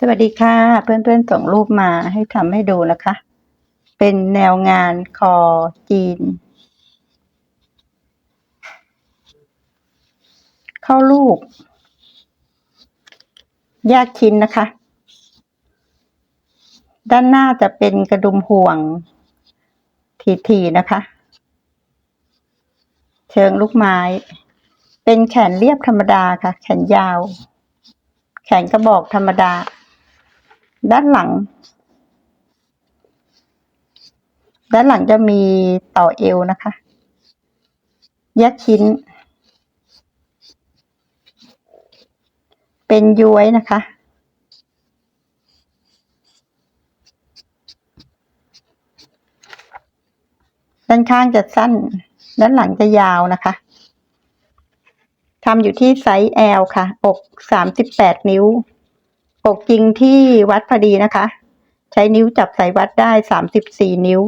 สวัสดีค่ะ เพื่อนๆส่งรูปมาให้ทำให้ดูนะคะ เป็นแนวงานคอจีน เข้ารูปแยกชิ้นนะคะ ด้านหน้าจะเป็นกระดุมห่วงทีๆนะคะ เชิงลูกไม้ เป็นแขนเรียบธรรมดาค่ะ แขนยาว แขนกระบอกธรรมดา ด้านหลัง ด้านหลังจะมีต่อเอวนะคะ แยกชิ้น เป็นย้วยนะคะ ด้านข้างจะสั้น ด้านหลังจะยาวนะคะทำอยู่ที่ไซส์ L ค่ะ อกสามสิบแปดนิ้ว อกจริงที่วัดพอดีนะคะ ใช้นิ้วจับใส่วัดได้สามสิบสี่นิ้ว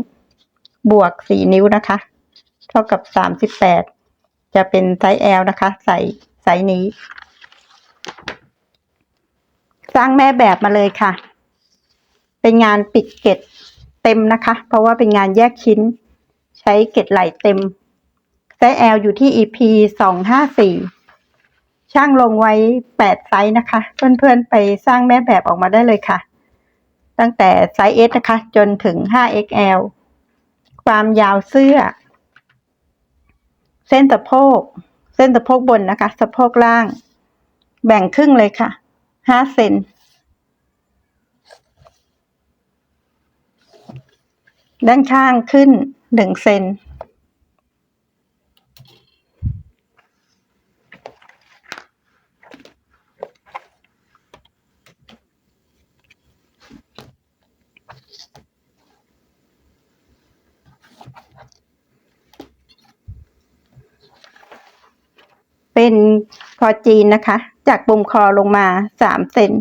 บวกสี่นิ้วนะคะ เท่ากับสามสิบแปดจะเป็นไซส์ L นะคะ ใส่ไซส์นี้ สร้างแม่แบบมาเลยค่ะ เป็นงานปิดเกตเต็มนะคะ เพราะว่าเป็นงานแยกชิ้น ใช้เกตไหลเต็มไซส์ L อยู่ที่ EP สองห้าสี่ ช่างลงไว้แปดไซส์นะคะ เพื่อนๆไปสร้างแม่แบบออกมาได้เลยค่ะ ตั้งแต่ไซส์ S นะคะ จนถึง 5XL ความยาวเสื้อ เส้นสะโพก เส้นสะโพกบนนะคะ สะโพกล่าง แบ่งครึ่งเลยค่ะห้าเซนด้านข้างขึ้นหนึ่งเซนคอ จีนนะคะ จากปุ่มคอลงมาสามเซน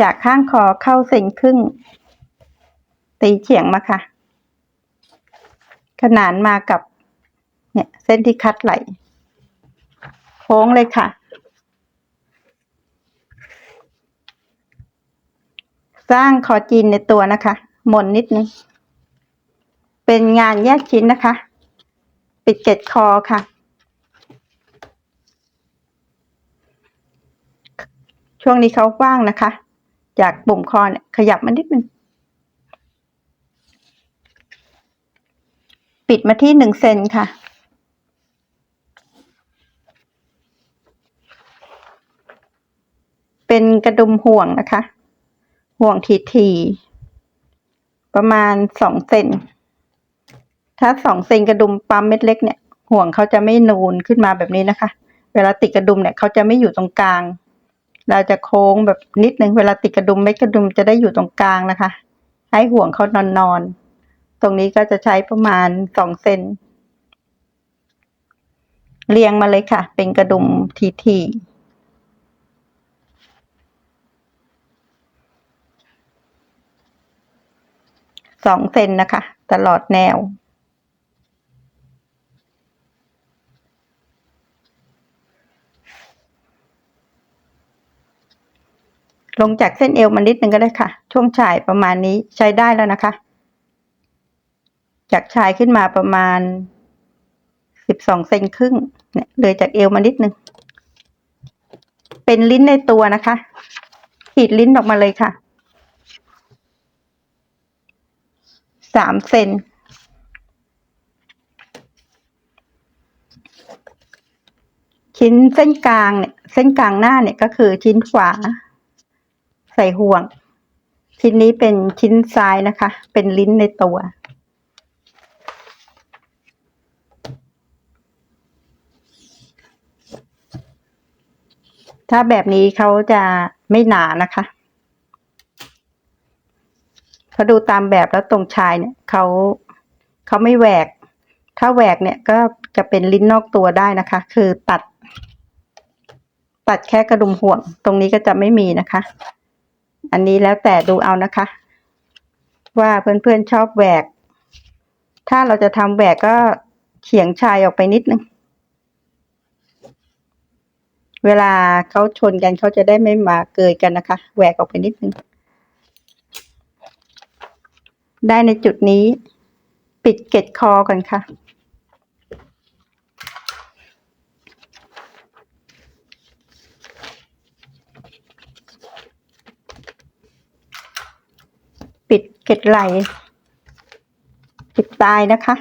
จากข้างคอเข้าเซนครึ่ง ตีเฉียงมาค่ะ ขนานมากับ เนี่ย เส้นที่คัดไหลโค้งเลยค่ะ สร้างคอจีนในตัวนะคะ หม่นนิดนึง เป็นงานแยกชิ้นนะคะ ปิดเกล็ดคอค่ะ ช่วงนี้เขาว่างนะคะจากปุ่มคอเนี่ยขยับมานิดนึง ปิดมาที่หนึ่งเซนค่ะเป็นกระดุมห่วงนะคะ ห่วงทีที ประมาณสองเซน ถ้าสองเซนกระดุมปั๊มเม็ดเล็กเนี่ย ห่วงเขาจะไม่นูนขึ้นมาแบบนี้นะคะ เวลาติดกระดุมเนี่ยเขาจะไม่อยู่ตรงกลาง เราจะโค้งแบบนิดนึงเวลาติดกระดุมเม็ดกระดุมจะได้อยู่ตรงกลางนะคะ ให้ห่วงเขานอนนอนตรงนี้ก็จะใช้ประมาณสองเซนเรียงมาเลยค่ะ เป็นกระดุมทีทีสองเซนนะคะ ตลอดแนว ลงจากเส้นเอวมานิดนึงก็ได้ค่ะ ช่วงชายประมาณนี้ใช้ได้แล้วนะคะ จากชายขึ้นมาประมาณสิบสองเซนครึ่งเนี่ยเลยจากเอวมานิดนึง เป็นลิ้นในตัวนะคะ ขีดลิ้นออกมาเลยค่ะสามเซนชิ้นเส้นกลางเนี่ย เส้นกลางหน้าเนี่ยก็คือชิ้นขวา ส่ห่วง ชิ้นนี้เป็นชิ้นซ้ายนะคะ เป็นลิ้นในตัว ถ้าแบบนี้เขาจะไม่หนานะคะเขาดูตามแบบแล้วตรงชายเนี่ยเขาเขาไม่แหวก ถ้าแหวกเนี่ยก็จะเป็นลิ้นนอกตัวได้นะคะ คือตัด ตัดแค่กระดุมห่วง ตรงนี้ก็จะไม่มีนะคะ อันนี้แล้วแต่ดูเอานะคะ ว่าเพื่อนๆชอบแหวก ถ้าเราจะทำแหวกก็เฉียงชายออกไปนิดนึง เวลาเขาชนกันเขาจะได้ไม่มาเกยกันนะคะ แหวกออกไปนิดนึง ได้ในจุดนี้ ปิดเกล็ดคอก่อนค่ะ ปิด เกล็ดไหลปิดตายนะคะ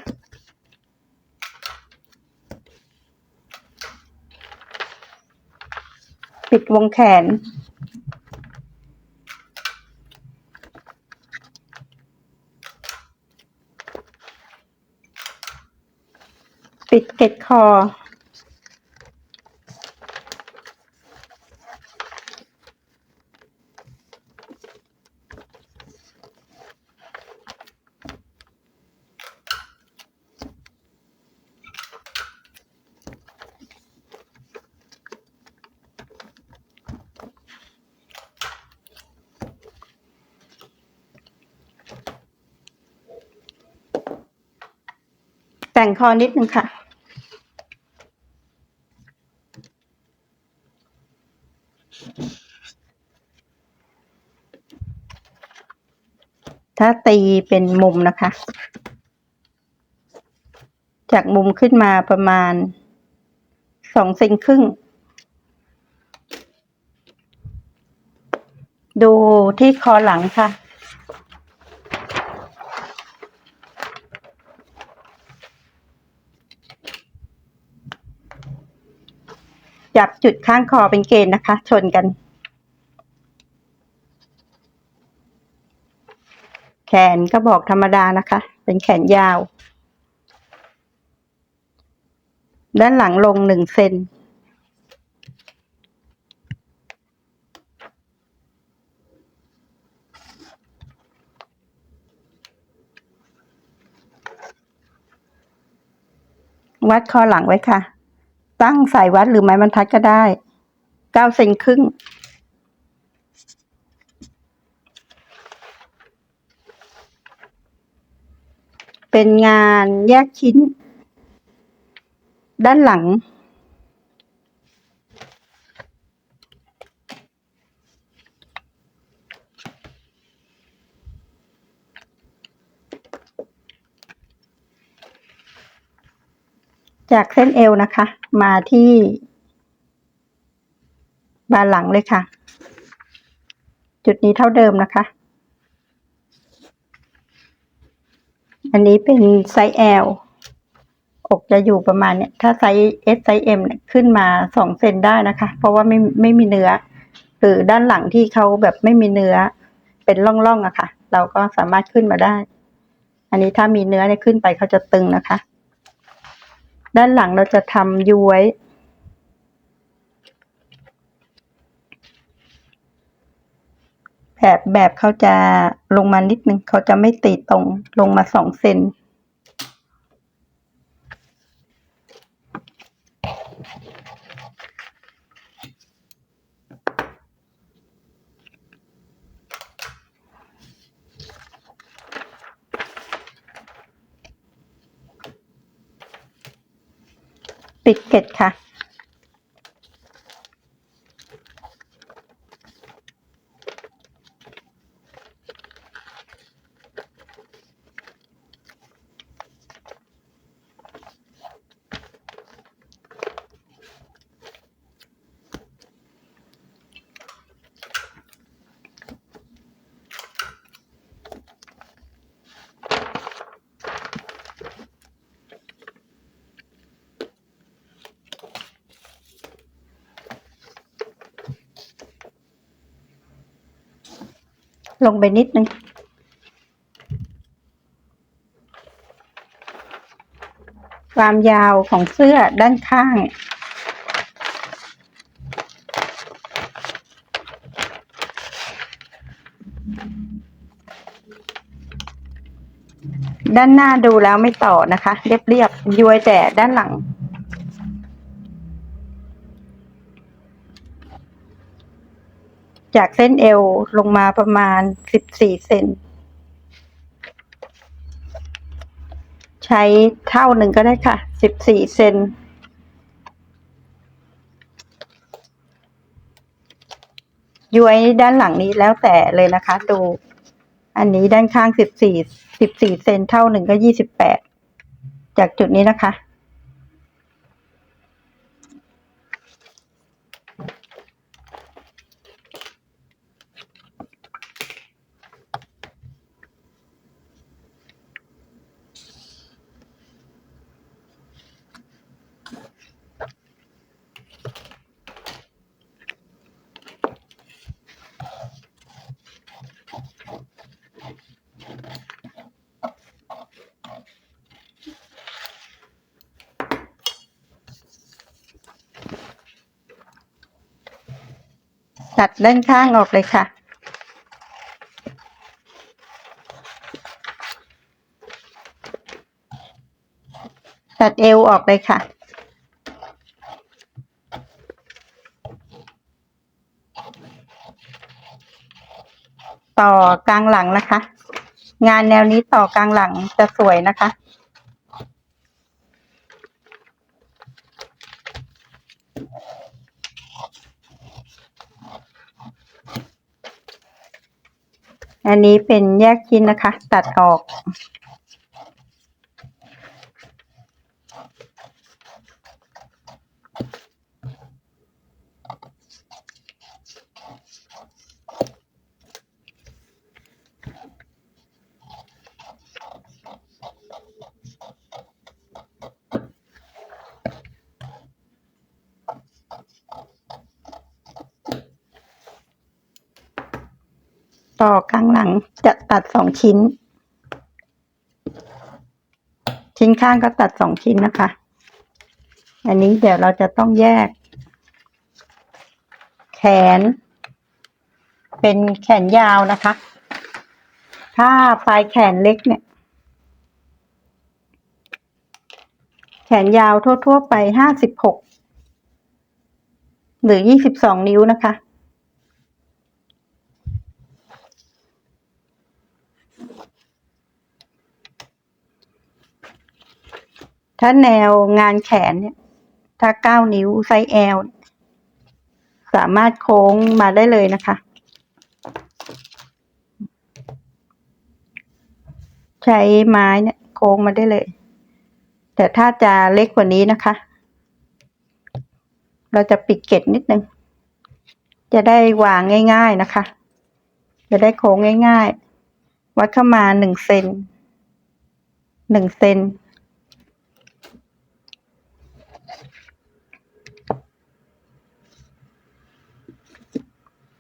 ปิดวงแขน ปิดเก็ดคอ คอนิดนึงค่ะ ถ้าตีเป็นมุมนะคะ จากมุมขึ้นมาประมาณสองเซนครึ่ง ดูที่คอหลังค่ะ จับจุดข้างคอเป็นเกณฑ์นะคะ ชนกัน แขนก็บอกธรรมดานะคะ เป็นแขนยาว ด้านหลังลงหนึ่งเซนวัดคอหลังไว้ค่ะ ตั้งสายวัดหรือไม้บรรทัดก็ได้เก้าเซนครึ่ง เป็นงานแยกชิ้น ด้านหลัง จากเส้นเอวนะคะ มาที่บานหลังเลยค่ะ จุดนี้เท่าเดิมนะคะ อันนี้เป็นไซส์ L อกจะอยู่ประมาณเนี้ยถ้าไซส์ S ไซส์ M เนี่ยขึ้นมาสองเซนได้นะคะ เพราะว่าไม่ไม่มีเนื้อ หรือด้านหลังที่เขาแบบไม่มีเนื้อ เป็นร่องๆอะค่ะ เราก็สามารถขึ้นมาได้ อันนี้ถ้ามีเนื้อเนี่ยขึ้นไปเขาจะตึงนะคะ ด้านหลังเราจะทำย้วย แบบแบบเขาจะลงมานิดนึงเขาจะไม่ตีตรงลงมาสองเซน ปิดเกล็ดค่ะ ลงไปนิดนึงความยาวของเสื้อด้านข้าง ด้านหน้าดูแล้วไม่ต่อนะคะ เรียบๆย้วยแต่ด้านหลัง จากเส้นเอวลงมาประมาณสิบสี่เซนใช้เท่าหนึ่งก็ได้ค่ะสิบสี่เซนย้วยด้านหลังนี้แล้วแต่เลยนะคะ ดู อันนี้ด้านข้างสิบสี่สิบสี่เซนเท่าหนึ่งก็ยี่สิบแปดจากจุดนี้นะคะ ตัดด้านข้างออกเลยค่ะ ตัดเอวออกเลยค่ะ ต่อกลางหลังนะคะ งานแนวนี้ต่อกลางหลังจะสวยนะคะ อันนี้เป็นแยกชิ้นนะคะ ตัดออก ต่อกลางหลังจะตัดสองชิ้น ชิ้นข้างก็ตัดสองชิ้นนะคะ อันนี้เดี๋ยวเราจะต้องแยก แขน เป็นแขนยาวนะคะ ถ้าปลายแขนเล็กเนี่ย แขนยาวทั่ว ๆ ไปห้าสิบหกหรือยี่สิบสองนิ้วนะคะ ถ้าแนวงานแขนเนี่ย ถ้าเก้านิ้วไซส์ L สามารถโค้งมาได้เลยนะคะ ใช้ไม้เนี่ย โค้งมาได้เลย แต่ถ้าจะเล็กกว่านี้นะคะ เราจะปิดเกล็ดนิดนึง จะได้วางง่ายๆนะคะ จะได้โค้งง่ายๆ วัดเข้ามาหนึ่งเซนหนึ่งเซน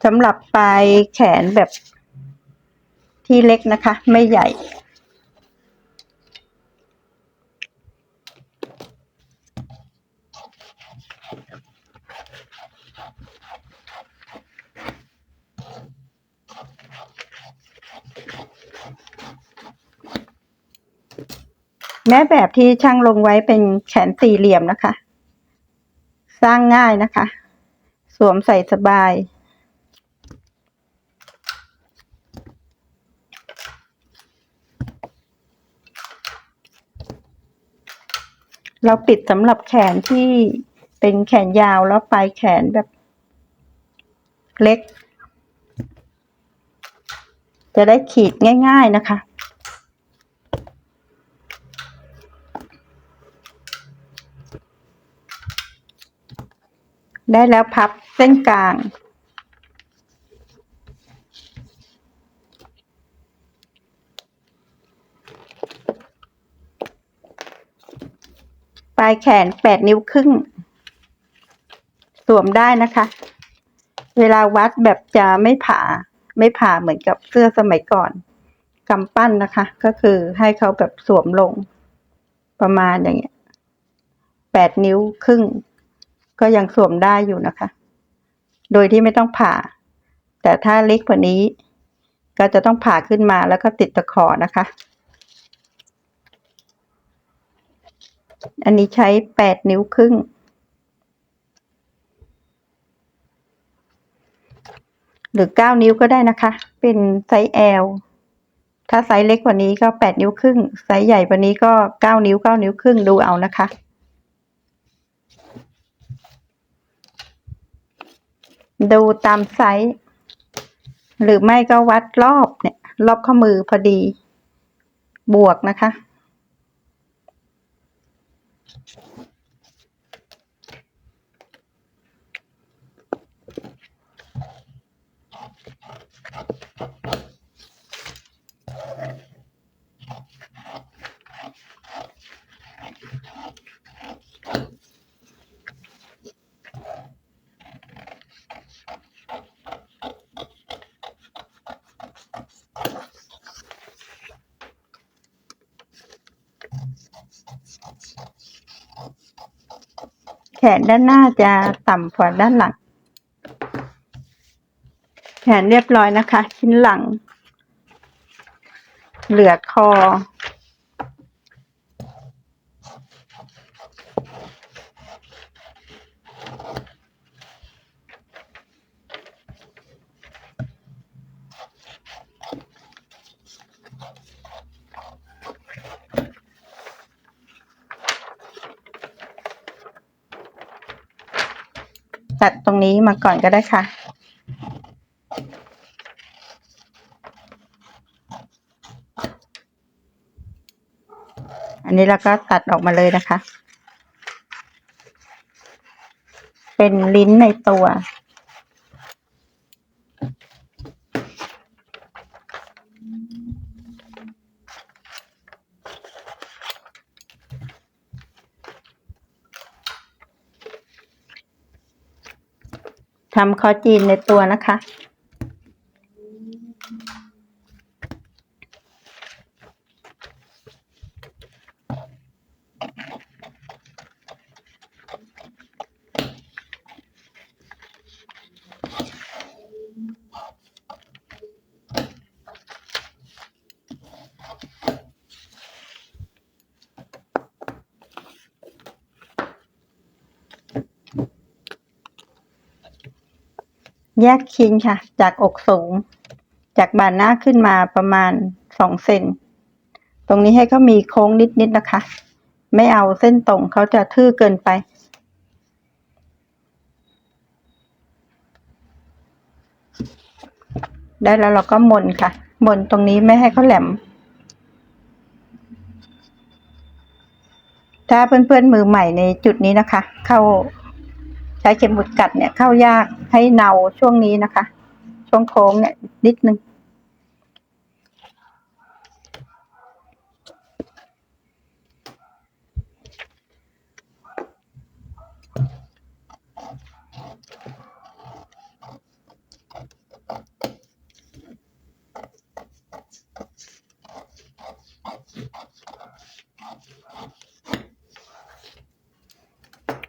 สำหรับปลายแขนแบบที่เล็กนะคะ ไม่ใหญ่ แม้แบบที่ช่างลงไว้เป็นแขนสี่เหลี่ยมนะคะ สร้างง่ายนะคะ สวมใส่สบาย เราปิดสำหรับแขนที่เป็นแขนยาวแล้วปลายแขนแบบเล็ก จะได้ขีดง่าย ๆนะคะ ได้แล้วพับเส้นกลาง ปลายแขนแปดนิ้วครึ่ง สวมได้นะคะ เวลาวัดแบบจะไม่ผ่า ไม่ผ่าเหมือนกับเสื้อสมัยก่อนกำปั้นนะคะ ก็คือให้เขาแบบสวมลง ประมาณอย่างเงี้ยแปดนิ้วครึ่ง ก็ยังสวมได้อยู่นะคะ โดยที่ไม่ต้องผ่า แต่ถ้าเล็กกว่านี้ ก็จะต้องผ่าขึ้นมาแล้วก็ติดตะขอนะคะ อันนี้ใช้แปดนิ้วครึ่ง หรือเก้านิ้วก็ได้นะคะ เป็นไซส์ L ถ้าไซส์เล็กกว่านี้ก็แปดนิ้วครึ่ง ไซส์ใหญ่กว่านี้ก็เก้านิ้วเก้านิ้วครึ่งดูเอานะคะดูตามไซส์หรือไม่ก็วัดรอบเนี่ย รอบข้อมือพอดี บวกนะคะ แขนด้านหน้าจะต่ำกว่าด้านหลัง แขนเรียบร้อยนะคะ ชิ้นหลัง เหลือคอ ตัดตรงนี้มาก่อนก็ได้ค่ะ อันนี้เราก็ตัดออกมาเลยนะคะ เป็นลิ้นในตัว ทำคอจีนในตัวนะคะ แยกชิ้นค่ะ จากอกสูง จากบ่าหน้าขึ้นมาประมาณสองเซนตรงนี้ให้เขามีโค้งนิดๆนนะคะ ไม่เอาเส้นตรงเขาจะทื่อเกินไปได้แล้วเราก็มนค่ะ มนตรงนี้ไม่ให้เขาแหลม ถ้าเพื่อนๆมือใหม่ในจุดนี้นะคะ เข้า ใช้เข็มหมุดกัดเนี่ยเข้ายากให้เนาช่วงนี้นะคะ ช่วงโค้งเนี่ยนิดนึง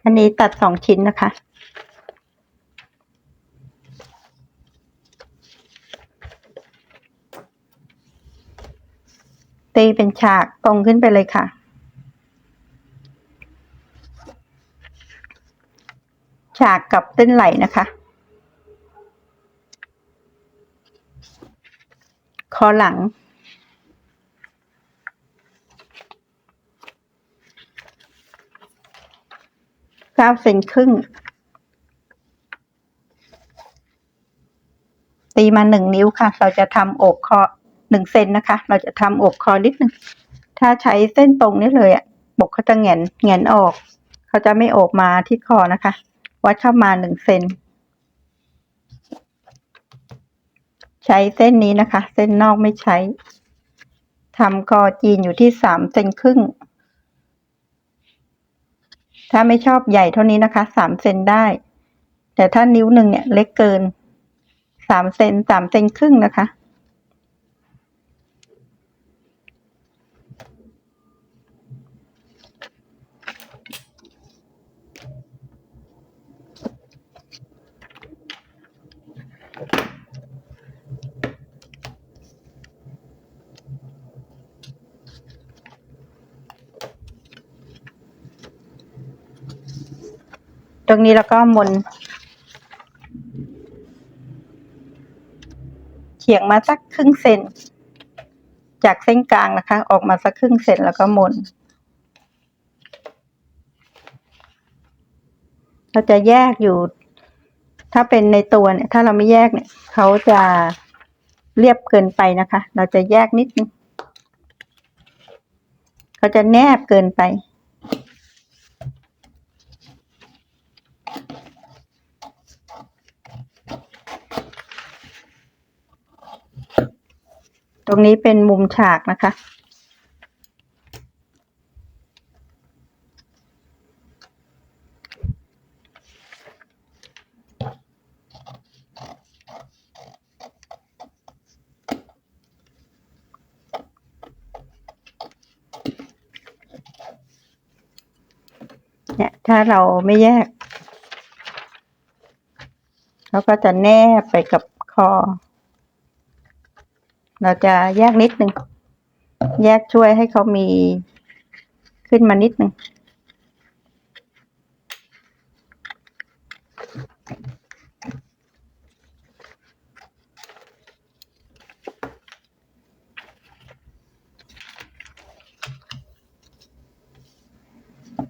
อั นนี้ตัดสองชิ้นนะคะ ตีเป็นฉากตรงขึ้นไปเลยค่ะ ฉากกับเส้นไหลนะคะ คอหลัง ก้าเซนครึ่ง ตีมาหนึ่งนิ้วค่ะ เราจะทำอกคอหนึ่งเซนนะคะ เราจะทำอกคอนิดนึง ถ้าใช้เส้นตรงนี้เลยอะบกเขาจะแหงนแหงนออก เขาจะไม่โอบมาที่คอนะคะ วัดเข้ามาหนึ่งเซนใช้เส้นนี้นะคะ เส้นนอกไม่ใช้ทำคอจีนอยู่ที่สามเซนครึ่ง ถ้าไม่ชอบใหญ่เท่านี้นะคะสามเซนได้ แต่ถ้านิ้วหนึ่งเนี่ยเล็กเกินสามเซนสามเซนครึ่งนะคะ ตรงนี้แล้วก็มนเฉียงมาสักครึ่งเซนจากเส้นกลางนะคะ ออกมาสักครึ่งเซนแล้วก็มนเราจะแยกอยู่ ถ้าเป็นในตัวเนี่ย ถ้าเราไม่แยกเนี่ยเขาจะเรียบเกินไปนะคะ เราจะแยกนิดนึงเขาจะแนบเกินไป รงนี้เป็นมุมฉากนะคะ เนี่ยถ้าเราไม่แยก เราก็จะแนบไปกับคอ เราจะแยกนิดนึง แยกช่วยให้เขามีขึ้นมานิดนึง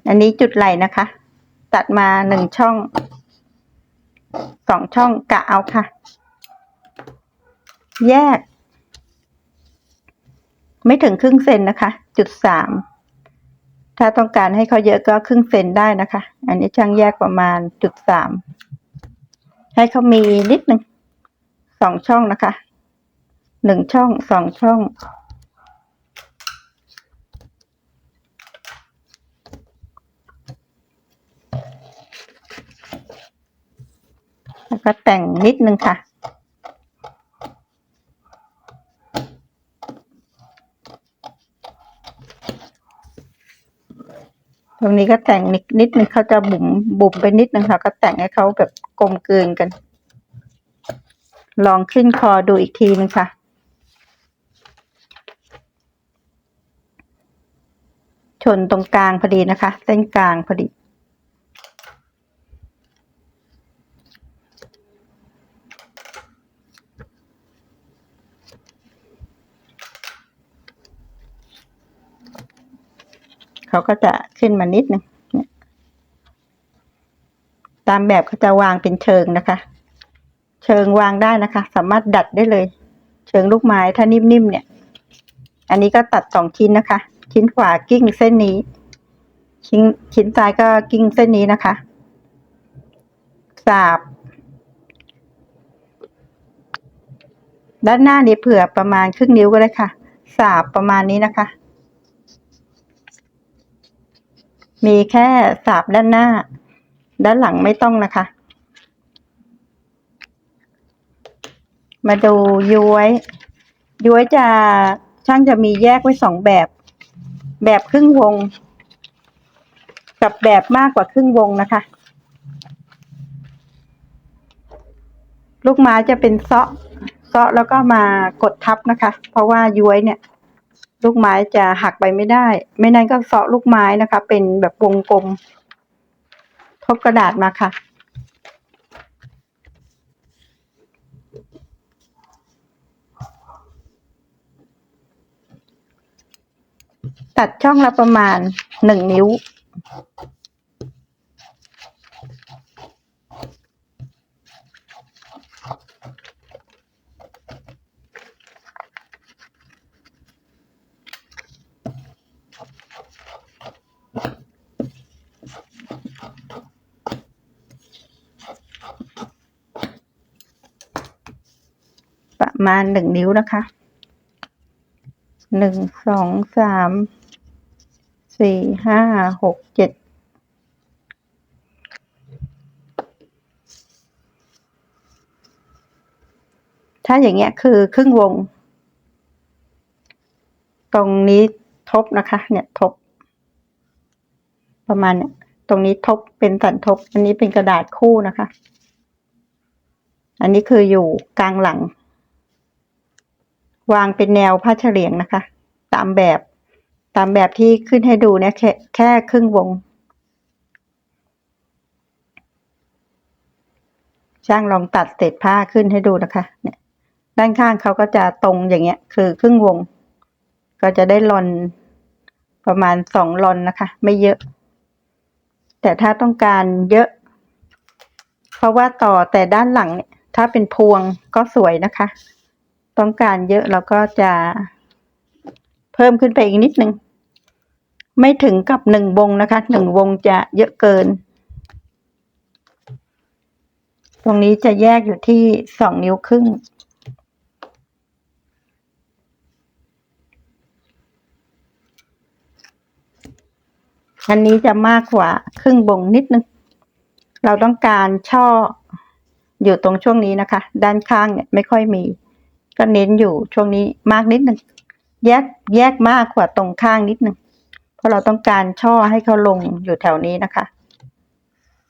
อันนี้จุดไหลนะคะ ตัดมาหนึ่งช่องสองช่องกะเอาค่ะ แยก ไม่ถึงครึ่งเซนนะคะ จุดสามถ้าต้องการให้เขาเยอะก็ครึ่งเซนได้นะคะ อันนี้ช่างแยกประมาณจุดสามให้เขามีนิดหนึ่งสองช่องนะคะหนึ่งช่องสองช่อง แล้วก็แต่งนิดนึงค่ะ ตรงนี้ก็แต่งนิดนิดนึงเขาจะบุ๋มบุ๋มไปนิดนึงค่ะ ก็แต่งให้เขาแบบกลมเกลืนกัน ลองขึ้นคอดูอีกทีนึงค่ะชนตรงกลางพอดีนะคะ เส้นกลางพอดี เขาก็จะขึ้นมานิดนึงเนี่ยตามแบบเขาจะวางเป็นเชิงนะคะ เชิงวางได้นะคะ สามารถดัดได้เลย เชิงลูกไม้ถ้านิ่มๆเนี่ย อันนี้ก็ตัดสองชิ้นนะคะ ชิ้นขวากิ้งเส้นนี้ ชิ้นชิ้นซ้ายก็กิ้งเส้นนี้นะคะสาบด้านหน้านี้เผื่อประมาณครึ่งนิ้วก็ได้ค่ะ สาบประมาณนี้นะคะ มีแค่สาบด้านหน้า ด้านหลังไม่ต้องนะคะ มาดูย้วย ย้วยจะช่างจะมีแยกไว้สองแบบ แบบครึ่งวง กับแบบมากกว่าครึ่งวงนะคะ ลูกไม้จะเป็นเซาะเซาะแล้วก็มากดทับนะคะ เพราะว่าย้วยเนี่ย ลูกไม้จะหักไปไม่ได้ ไม่นั้นก็เสาะลูกไม้นะคะ เป็นแบบวงกลม ทบกระดาษมาค่ะ ตัดช่องละประมาณหนึ่งนิ้ว มาณหนึ่งนิ้วนะคะหนึ่งสองสามสี่ห้าหกเจ็ดถ้าอย่างเงี้ยคือครึ่งวง ตรงนี้ทบนะคะ เนี่ยทบ ประมาณเนี่ยตรงนี้ทบเป็นสันทบ อันนี้เป็นกระดาษคู่นะคะ อันนี้คืออยู่กลางหลัง วางเป็นแนวผ้าเฉลียงนะคะ ตามแบบตามแบบที่ขึ้นให้ดูเนี่ยแค่แค่ครึ่งวง ช่างลองตัดเศษผ้าขึ้นให้ดูนะคะ เนี่ย ด้านข้างเขาก็จะตรงอย่างเงี้ย คือครึ่งวง ก็จะได้ลอนประมาณสองลอนนะคะ ไม่เยอะ แต่ถ้าต้องการเยอะ เพราะว่าต่อแต่ด้านหลังเนี่ยถ้าเป็นพวงก็สวยนะคะ ต้องการเยอะเราก็จะเพิ่มขึ้นไปอีกนิดนึง ไม่ถึงกับหนึ่งวงนะคะหนึ่งวงจะเยอะเกิน ตรงนี้จะแยกอยู่ที่สองนิ้วครึ่งอันนี้จะมากกว่าครึ่งวงนิดนึง เราต้องการช่ออยู่ตรงช่วงนี้นะคะ ด้านข้างเนี่ยไม่ค่อยมี ก็เน้นอยู่ช่วงนี้มากนิดหนึ่งแยกแยกมากกว่าตรงข้างนิดหนึ่งเพราะเราต้องการช่อให้เขาลงอยู่แถวนี้นะคะ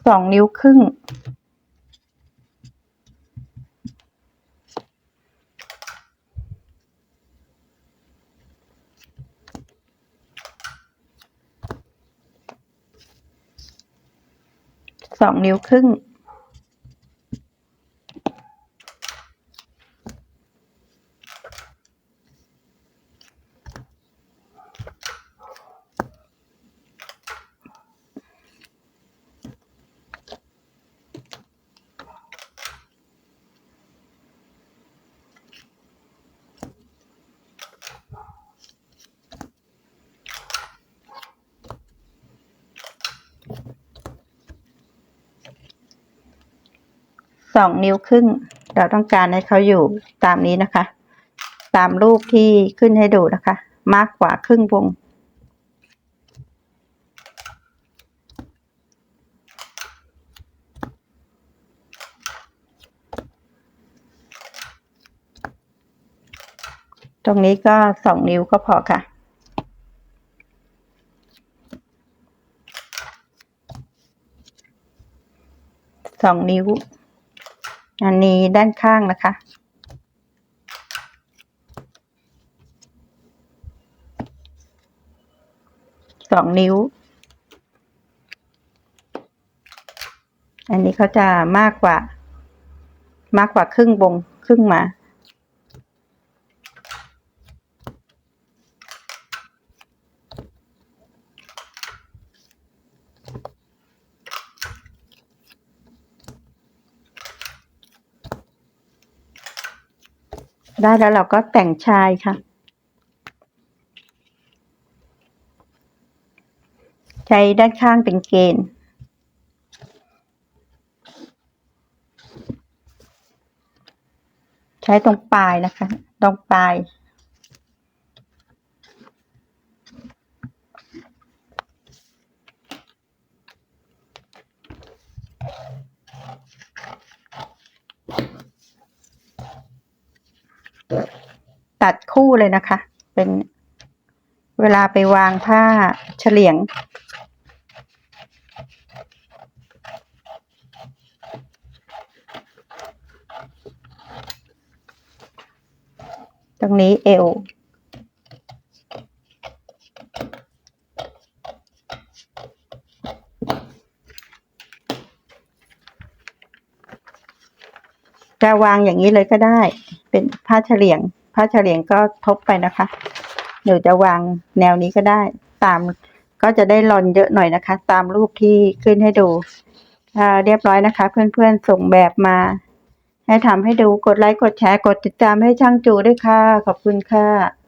สองนิ้วครึ่ง สองนิ้วครึ่ง สองนิ้วครึ่ง เราต้องการให้เขาอยู่ตามนี้นะคะ ตามรูปที่ขึ้นให้ดูนะคะ มากกว่าครึ่งวง ตรงนี้ก็สองนิ้วก็พอค่ะสองนิ้ว อันนี้ด้านข้างนะคะ สองนิ้ว อันนี้เขาจะมากกว่า มากกว่าครึ่งวงครึ่งมา ได้แล้วเราก็แต่งชายค่ะ ใช้ด้านข้างเป็นเกณฑ์ใช้ตรงปลายนะคะ ตรงปลาย ตัดคู่เลยนะคะ เป็นเวลาไปวางผ้าเฉลียง ตรงนี้เอวจะวางอย่างนี้เลยก็ได้ เป็นผ้าเฉลียง ถ้าเฉลียงก็ทบไปนะคะหนูจะวางแนวนี้ก็ได้ ตามก็จะได้รอนเยอะหน่อยนะคะ ตามรูปที่ขึ้นให้ดูเรียบร้อยนะคะ เพื่อนๆส่งแบบมา ให้ทำให้ดูกดไลค์กดแชร์กดติดตามให้ช่างจูด้วยค่ะ ขอบคุณค่ะ